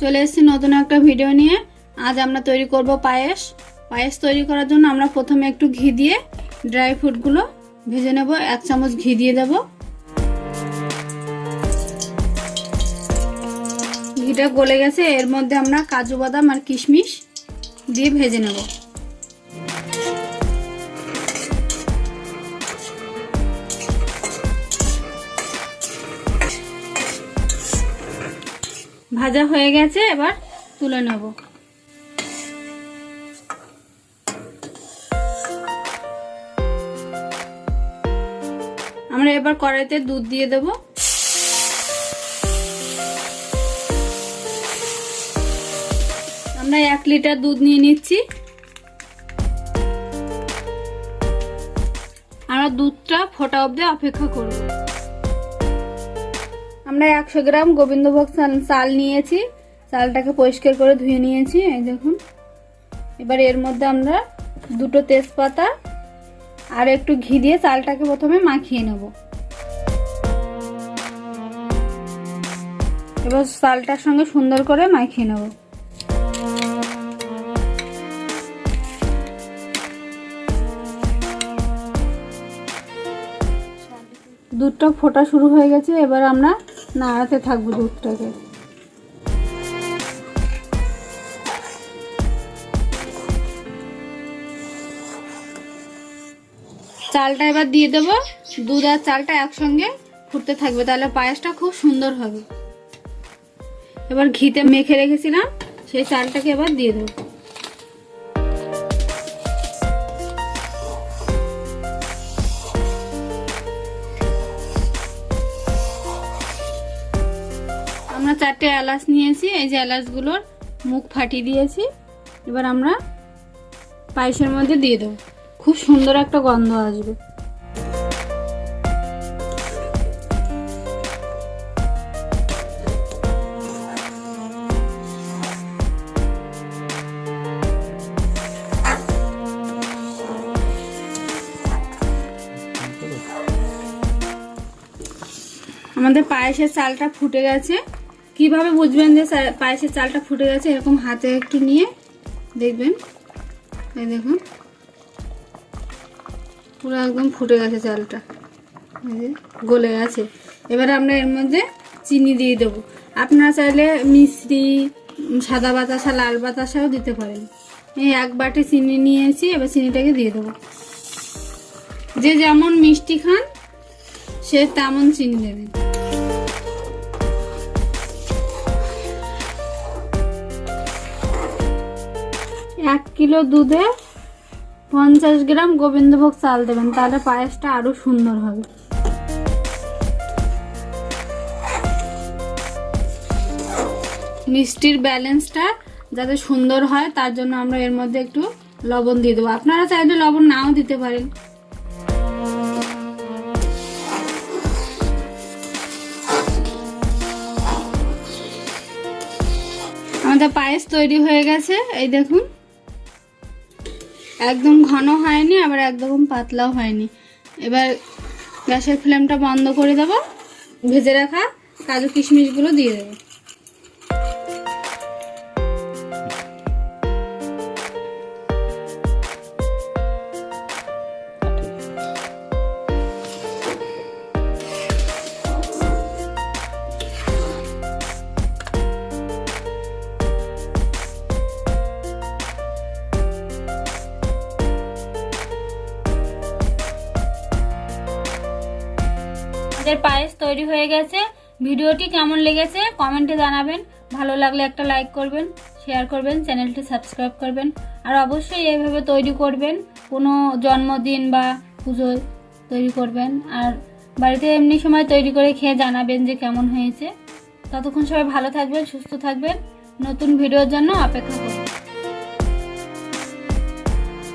চলে এসেছি নতুন একটা ভিডিও নিয়ে। আজ আমরা তৈরি করব পায়েস। পায়েস তৈরি করার জন্য আমরা প্রথমে একটু ঘি দিয়ে ড্রাই ফ্রুটগুলো ভেজে নেব। এক চামচ ঘি দিয়ে দেব। ঘিটা গলে গেছে। এর মধ্যে আমরা কাজু বাদাম আর কিশমিশ দিয়ে ভেজে নেব। ভাজা হয়ে গেছে, এবার তুলে নেব। আমরা এবার কড়াইতে দুধ দিয়ে দেব। আমরা এক লিটার দুধ নিয়ে নিচ্ছি। আমরা দুধটা ফোটা অবধি অপেক্ষা করব। আমরা একশো গ্রাম গোবিন্দভোগ চাল- নিয়েছি। চালটাকে পরিষ্কার করে ধুয়ে নিয়েছি, এই দেখুন। এবার এর মধ্যে আমরা দুটো তেজপাতা আর একটু ঘি দিয়ে চালটাকে প্রথমে মাখিয়ে নেব। এবার চালটার সঙ্গে সুন্দর করে মাখিয়ে নেব। দুধটা ফোটা শুরু হয়ে গেছে, এবার আমরা নাড়াতে থাকব দুধটাকে। চালটা এবার দিয়ে দেবো। দুধ আর চালটা একসঙ্গে ফুটতে থাকবে, তাহলে পায়েসটা খুব সুন্দর হবে। এবার ঘিতে মেখে রেখেছিলাম, সেই চালটাকে এবার দিয়ে দেবো। আমরা চারটে এলাচ নিয়েছি, এই যে এলাচগুলোর মুখ ফাটিয়ে দিয়েছি। এবার আমরা পায়েসের মধ্যে দিয়ে দেবো। খুব সুন্দর একটা গন্ধ আসবে। আমাদের পায়েসের চালটা ফুটে গেছে। কীভাবে বুঝবেন যে পায়েসের চালটা ফুটে গেছে? এরকম হাতে একটু নিয়ে দেখবেন। এই দেখুন। পুরো একদম ফুটে গেছে চালটা। গলে গেছে। এবার আমরা এর মধ্যে চিনি দিয়ে দেবো। আপনারা চাইলে মিশ্রি সাদা বাতাসা, লাল বাতাসাও দিতে পারেন। এই এক বাটি চিনি নিয়েছি, এবার চিনিটাকে দিয়ে দেবো। যে যেমন মিষ্টি খান, সে তেমন চিনি দেবেন। এক কিলো দুধে পঞ্চাশ গ্রাম গোবিন্দভোগ চাল দেবেন, তাহলে পায়েসটা আরও সুন্দর হবে। মিষ্টির ব্যালেন্সটা যাতে সুন্দর হয়, তার জন্য আমরা এর মধ্যে একটু লবণ দিয়ে দেবো। আপনারা চাইলে লবণ নাও দিতে পারেন। আমাদের পায়েস তৈরি হয়ে গেছে, এই দেখুন। একদম ঘন হয়নি, আবার একদম পাতলাও হয়নি। এবার গ্যাসের ফ্লেমটা বন্ধ করে দেবো, ভেজে রাখা কাজু কিশমিশগুলো দিয়ে দেবো। আমাদের পায়েস তৈরি হয়ে গেছে। ভিডিওটি কেমন লেগেছে কমেন্টে জানাবেন। ভালো লাগলে একটা লাইক করবেন, শেয়ার করবেন, চ্যানেলটি সাবস্ক্রাইব করবেন। আর অবশ্যই এইভাবে তৈরি করবেন। কোনো জন্মদিন বা পুজোয় তৈরি করবেন। আর বাড়িতে এমনি সময় তৈরি করে খেয়ে জানাবেন যে কেমন হয়েছে। ততক্ষণ সবাই ভালো থাকবেন, সুস্থ থাকবেন। নতুন ভিডিওর জন্য অপেক্ষা করবেন